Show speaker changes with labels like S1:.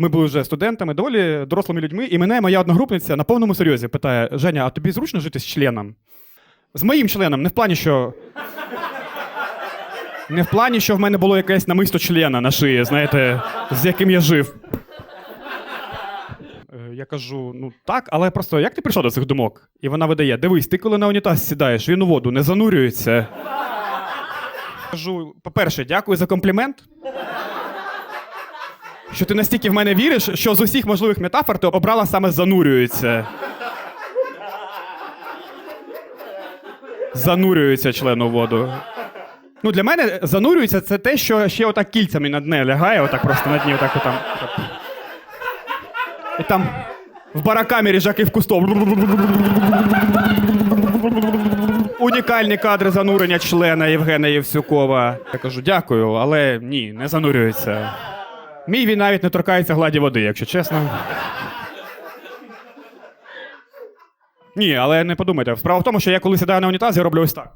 S1: Ми були вже студентами, доволі дорослими людьми, і мене моя одногрупниця на повному серйозі питає: Женя, а тобі зручно жити з членом? З моїм членом, не в плані, що. Не в плані, що в мене було якесь намисто члена на шиї, знаєте, з яким я жив. Е, Я кажу: ну так, але просто як ти прийшов до цих думок? І вона видає: дивись, ти коли на унітаз сідаєш, він у воду не занурюється. Кажу, по-перше, дякую за комплімент. Що ти настільки в мене віриш, що з усіх можливих метафор ти обрала саме занурюється. Занурюється член у воду. Ну, для мене занурюється це те, що ще отак кільцями на дне лягає, отак просто на дні, отак отам. І там в баракамері Жаків Кусто. Унікальні кадри занурення члена Євгена Євсюкова. Я кажу, дякую, але ні, не занурюється. Мій він навіть не торкається гладі води, якщо чесно. Ні, але не подумайте. Справа в тому, що я коли сідаю на унітаз, я роблю ось так.